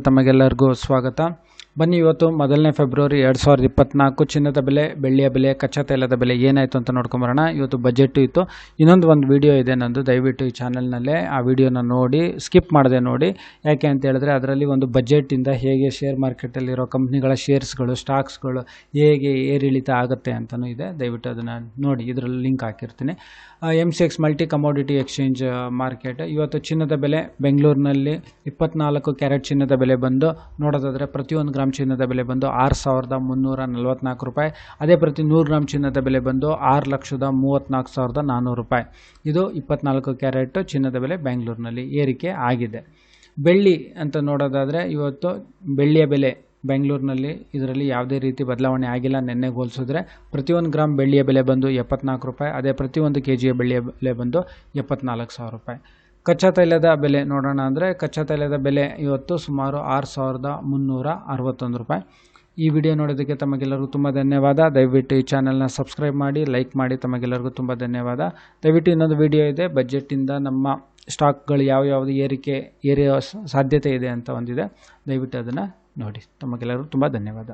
ತಮಗೆಲ್ಲರಿಗೂ ಸ್ವಾಗತ. ಬನ್ನಿ ಇವತ್ತು ಮೊದಲನೇ ಫೆಬ್ರವರಿ ಎರಡು ಸಾವಿರದ ಇಪ್ಪತ್ನಾಲ್ಕು. ಚಿನ್ನದ ಬೆಲೆ, ಬೆಳ್ಳಿಯ ಬೆಲೆ, ಕಚ್ಚಾ ತೈಲದ ಬೆಲೆ ಏನಾಯಿತು ಅಂತ ನೋಡ್ಕೊಂಬರೋಣ ಇವತ್ತು ಬಜೆಟ್ಟು ಇತ್ತು. ಇನ್ನೊಂದು ಒಂದು ವಿಡಿಯೋ ಇದೆ ನಂದು. ದಯವಿಟ್ಟು ಈ ಚಾನಲ್ನಲ್ಲೇ ಆ ವಿಡಿಯೋನ ನೋಡಿ ಸ್ಕಿಪ್ ಮಾಡದೆ ನೋಡಿ. ಯಾಕೆ ಅಂತ ಹೇಳಿದ್ರೆ ಅದರಲ್ಲಿ ಒಂದು ಬಜೆಟಿಂದ ಹೇಗೆ ಶೇರ್ ಮಾರ್ಕೆಟಲ್ಲಿರೋ ಕಂಪ್ನಿಗಳ ಶೇರ್ಸ್ಗಳು ಸ್ಟಾಕ್ಸ್ಗಳು ಹೇಗೆ ಏರಿಳಿತ ಆಗುತ್ತೆ ಅಂತಲೂ ಇದೆ. ದಯವಿಟ್ಟು ಅದನ್ನು ನೋಡಿ. ಇದರಲ್ಲಿ ಲಿಂಕ್ ಹಾಕಿರ್ತೀನಿ. M C X multi commodity exchange market ಇವತ್ತು ಚಿನ್ನದ ಬೆಲೆ ಬೆಂಗಳೂರಿನಲ್ಲಿ ಇಪ್ಪತ್ನಾಲ್ಕು ಕ್ಯಾರೆಟ್ ಚಿನ್ನದ ಬೆಲೆ ಬಂದು, ನೋಡೋದಾದರೆ ಪ್ರತಿಯೊಂದು ಗ್ರಾಮ್ ಚಿನ್ನದ ಬೆಲೆ ಬಂದು ಆರು ಸಾವಿರದ ಮುನ್ನೂರ ನಲ್ವತ್ನಾಲ್ಕು ರೂಪಾಯಿ. ಅದೇ ಪ್ರತಿ ನೂರು ಗ್ರಾಮ್ ಚಿನ್ನದ ಬೆಲೆ ಬಂದು ಆರು ಲಕ್ಷದ ಮೂವತ್ತ್ನಾಲ್ಕು ಸಾವಿರದ ನಾನ್ನೂರು ರೂಪಾಯಿ. ಇದು ಇಪ್ಪತ್ನಾಲ್ಕು ಕ್ಯಾರೆಟ್ ಚಿನ್ನದ ಬೆಲೆ ಬೆಂಗಳೂರಿನಲ್ಲಿ ಏರಿಕೆ ಆಗಿದೆ. ಬೆಳ್ಳಿ ಅಂತ ನೋಡೋದಾದರೆ ಇವತ್ತು ಬೆಳ್ಳಿಯ ಬೆಲೆ ಬೆಂಗಳೂರಿನಲ್ಲಿ ಇದರಲ್ಲಿ ಯಾವುದೇ ರೀತಿ ಬದಲಾವಣೆ ಆಗಿಲ್ಲ. ನಿನ್ನೆ ಹೋಲಿಸಿದ್ರೆ ಪ್ರತಿಯೊಂದು ಗ್ರಾಮ್ ಬೆಳ್ಳಿಯ ಬೆಲೆ ಬಂದು ಎಪ್ಪತ್ನಾಲ್ಕು ರೂಪಾಯಿ. ಅದೇ ಪ್ರತಿಯೊಂದು ಕೆ ಜಿಯ ಬೆಳ್ಳಿಯ ಬೆಲೆ ಬಂದು ಎಪ್ಪತ್ನಾಲ್ಕು ಸಾವಿರ ರೂಪಾಯಿ. ಕಚ್ಚಾ ತೈಲದ ಬೆಲೆ ನೋಡೋಣ ಅಂದರೆ ಕಚ್ಚಾ ತೈಲದ ಬೆಲೆ ಇವತ್ತು ಸುಮಾರು ಆರು ಸಾವಿರದ ಮುನ್ನೂರ ಅರವತ್ತೊಂದು ರೂಪಾಯಿ. ಈ ವಿಡಿಯೋ ನೋಡೋದಕ್ಕೆ ತಮಗೆಲ್ಲರಿಗೂ ತುಂಬ ಧನ್ಯವಾದ. ದಯವಿಟ್ಟು ಈ ಚಾನಲ್ನ ಸಬ್ಸ್ಕ್ರೈಬ್ ಮಾಡಿ, ಲೈಕ್ ಮಾಡಿ ತಮಗೆಲ್ಲರಿಗೂ ತುಂಬ ಧನ್ಯವಾದ. ದಯವಿಟ್ಟು ಇನ್ನೊಂದು ವಿಡಿಯೋ ಇದೆ. ಬಜೆಟಿಂದ ನಮ್ಮ ಸ್ಟಾಕ್ಗಳು ಯಾವ ಯಾವುದು ಏರಿಕೆ, ಏರಿಯೋ ಸಾಧ್ಯತೆ ಇದೆ ಅಂತ ಒಂದಿದೆ. ದಯವಿಟ್ಟು ಅದನ್ನು ನೋಡಿ. ತಮಗೆಲ್ಲರಿಗೂ ತುಂಬ ಧನ್ಯವಾದ.